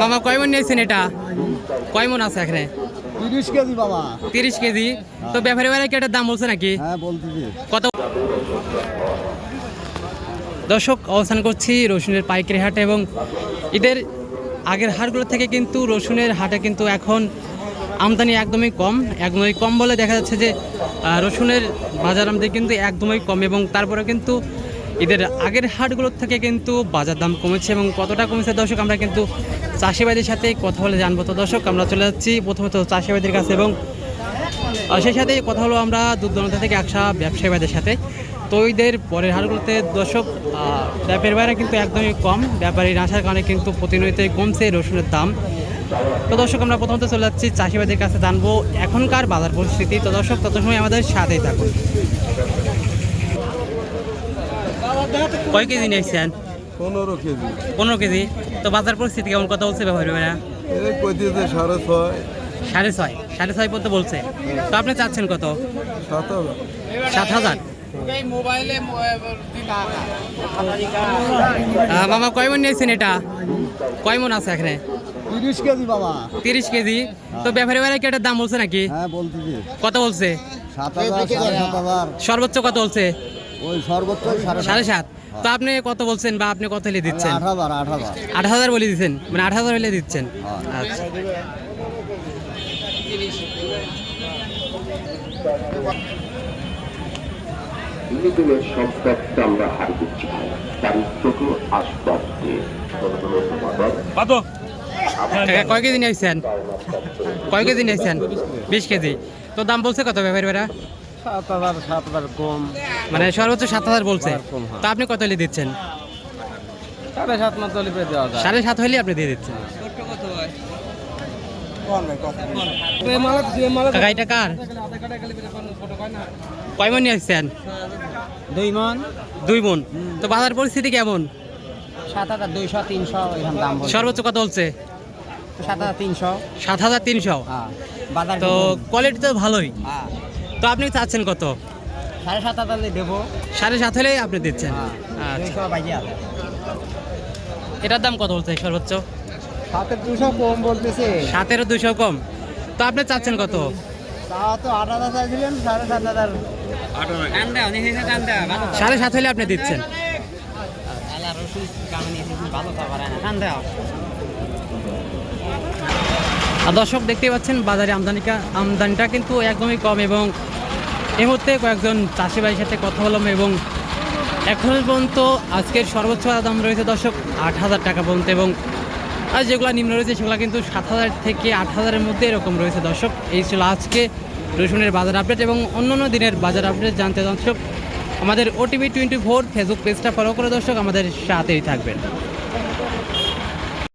মামা কয় মন নিয়েছেন এটা? কয় মন আছে এখানে? তিরিশ কেজি বাবা। তিরিশ কেজি। তো ব্যাপারে বেড়ে কি এটার দাম বলছে নাকি? হ্যাঁ কত? দর্শক অবস্থান করছি রসুনের পাইকারি হাটে এবং ঈদের আগের হাটগুলো থেকে কিন্তু রসুনের হাটে কিন্তু এখন আমদানি একদমই কম একদমই কম বলে দেখা যাচ্ছে যে রসুনের বাজার আমদানি কিন্তু একদমই কম এবং তারপরে কিন্তু ঈদের আগের হাটগুলোর থেকে কিন্তু বাজার দাম কমেছে এবং কতটা কমেছে দর্শক, আমরা কিন্তু চাষিবাদের সাথে কথা বলে জানব। তো দর্শক, আমরা চলে যাচ্ছি প্রথমত চাষিবাদের কাছে এবং সেই সাথে কথা হলো আমরা দূর দূরান্ত থেকে আসা ব্যবসায়ীদের সাথে। তো ঈদের পরের হারগুলোতে দর্শক ব্যাপারীর বাইরে কিন্তু একদমই কম। ব্যাপারীর আসার কারণে কিন্তু প্রতিনিয়তই কমছে রসুনের দাম। তো দর্শক, আমরা প্রথমত চলে যাচ্ছি চাষিবাদের কাছে জানব এখনকার বাজার পরিস্থিতি। তো দর্শক তত সময় আমাদের সাথেই থাকুন। কয় কেজি নিয়েছেন? পনেরো কেজি। পনেরো কেজি? তো বাজার পরিস্থিতি কেমন? কথা বলছে ব্যাপারী ভাইরা? এই সাড়ে ছয়। সাড়ে ছয়? সাড়ে ছয় পর্যন্ত বলছে। তো আপনি চাচ্ছেন কত? সাত হাজার। সাত হাজার? আহ, মামা কয় মন নিয়েছেন এটা? কয় মন আছে এখানে? তিরিশ কেজি বাবা। তিরিশ কেজি? তো ব্যাপারে বেড়ে কি এটার দাম বলছে নাকি? হ্যাঁ কত বলছে? সর্বোচ্চ কত বলছে? ওই সর্বোচ্চ সাড়ে সাত। তো আপনি কত বলছেন বা আপনি কত হলে দিচ্ছেন? আট হাজার আট হাজার। আট হাজার বলে দিচ্ছেন? মানে আট হাজার হলে দিচ্ছেন? হ্যাঁ। আচ্ছা। বিনোদনের সম্পদটা আমরা তার দিয়ে। কয় কেজি নিয়েছেন? কয় কেজি নিয়েছেন? বিশ কেজি। তো দাম বলছে কত ব্যাপারে বেড়া সাত হাজার সাত হাজার কম। মানে সর্বোচ্চ সাত হাজার বলছে। কম, হ্যাঁ। তো আপনি কত হলে দিচ্ছেন? সাড়ে সাত দেওয়া যায়। সাড়ে সাত হলে আপনি দিয়ে দিচ্ছেন। কাকা এটা কার? কয় মন নিয়ে আসছেন? দুই মন। দুই মন। তো বাজার পরিস্থিতি কেমন? সাত হাজার দুইশো তিনশো এরকম দাম বলছে। সর্বোচ্চ কত বলছে? সাত হাজার তিনশো। সাত হাজার তিনশো। হ্যাঁ। বাজার তো কোয়ালিটি তো ভালোই। হ্যাঁ। তো আপনি চাচ্ছেন কত? সাড়ে সাত হাজার দেবো। সাড়ে সাত হলে আপনি দিচ্ছেন? হ্যাঁ আচ্ছা। এটার দাম কত বলছে সর্বোচ্চ? সাতের দুশো কম বলতেছে। সাতেরও দুশো কম। তো আপনি চাচ্ছেন কত? তা তো আট হাজার চাইছিলেন সাড়ে সাত হাজার। সাড়ে সাত হলে আপনি দিচ্ছেন? দর্শক দেখতে পাচ্ছেন বাজারে আমদানিকা আমদানিটা কিন্তু একদমই কম এবং এই মুহূর্তে কয়েকজন চাষি ভাইয়ের সাথে কথা বললাম এবং এখন পর্যন্ত আজকের সর্বোচ্চ দাম রয়েছে দর্শক আট হাজার টাকা পর্যন্ত এবং আর যেগুলো নিম্ন রয়েছে, সেগুলো কিন্তু সাত হাজার থেকে আট হাজারের মধ্যে এরকম রয়েছে দর্শক। এই ছিল আজকে রসুনের বাজার আপডেট এবং অন্যান্য দিনের বাজার আপডেট জানতে দর্শক। আমাদের ওটিভি টোয়েন্টি ফোর ফেসবুক পেজটা ফলো করে দর্শক, আমাদের সাথেই থাকবেন।